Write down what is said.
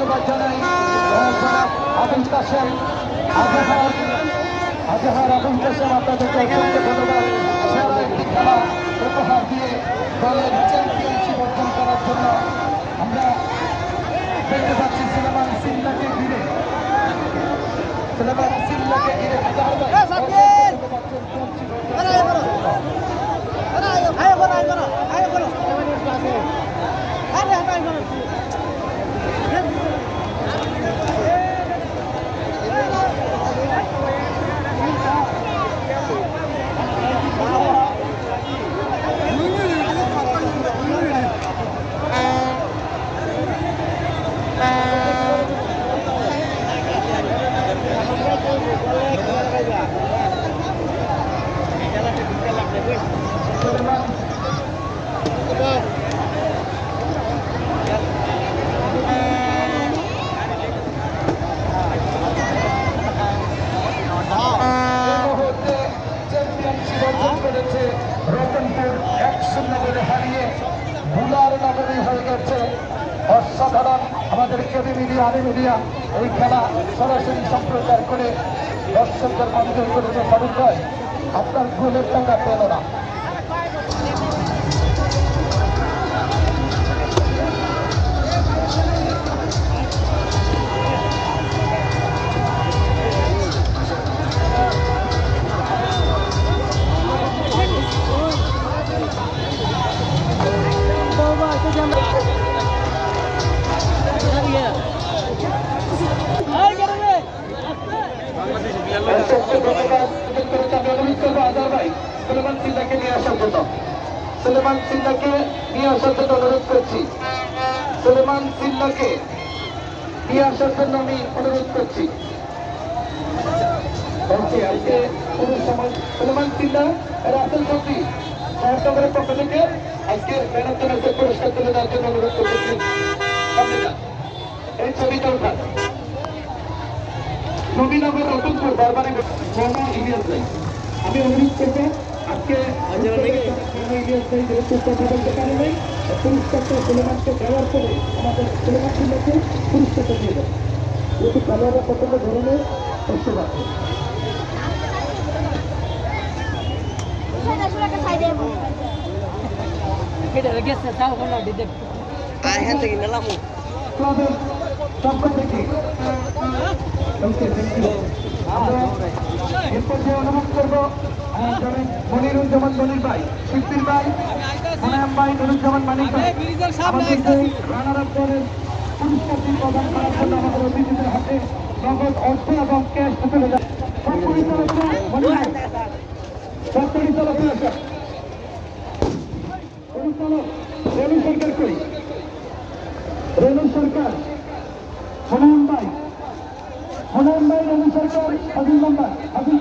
ধন্যবাদ জানাই। আবুল আজহার আজহার আবুল কাসেম আপনাদেরকে অসংখ্য ধন্যবাদ। সেরা একটি খেলা উপহার দিয়ে দলের চ্যাম্পিয়নশিপ অর্জন করার জন্য আমরা দেখতে পাচ্ছি সিনেমান সিল্লাকে ঘিরে। সিনেমান সিল্লাকে ঘিরে হাজার হাজার ধন্যবাদ চ্যাম্পিয়নশিপ সিনেমান এই মুহূর্তে চ্যাম্পিয়নশিপ অর্জন করেছে রতনপুর এক হারিয়ে বুলার নগরী হয়ে গেছে অসাধারণ আমাদের কেবি মিডিয়া আলি মিডিয়া এই খেলা সরাসরি সম্প্রচার করে দর্শকদের মনোযোগ করেছে ভাই আপনার গোলের টাকা পেল না সুলেমান সিদ্ধাকে নিয়ে আসার জন্য সুলেমান সিদ্ধাকে নিয়ে আসার জন্য অনুরোধ করছি। সুলেমান সিল্লাকে নিয়ে আসার জন্য আমি অনুরোধ করছি। জন্য অনুরোধ করতেছি আমি অনুরোধ করব আজকে মোহাম্মদ ইলিয়াস ভাই যেহেতু কথা বলতে পারে নাই পুরস্কারটা সুলেমানকে দেওয়ার পরে আমাদের সিংহকে পুরস্কারটা দিয়ে দেবো যেহেতু খেলোয়াড়রা প্রচণ্ড ধরনের কষ্ট পাচ্ছে ক্লাবের পক্ষ থেকে থ্যাংক ইউ আমরা এরপর যে অনুরোধ করব মনিরুজ্জামান মনির ভাই শিল্পীর ভাই মোনায়াম ভাই নুরুজ্জামান মানিক ভাই রেণু সরকার হুমায়ুন ভাই রবি সরকার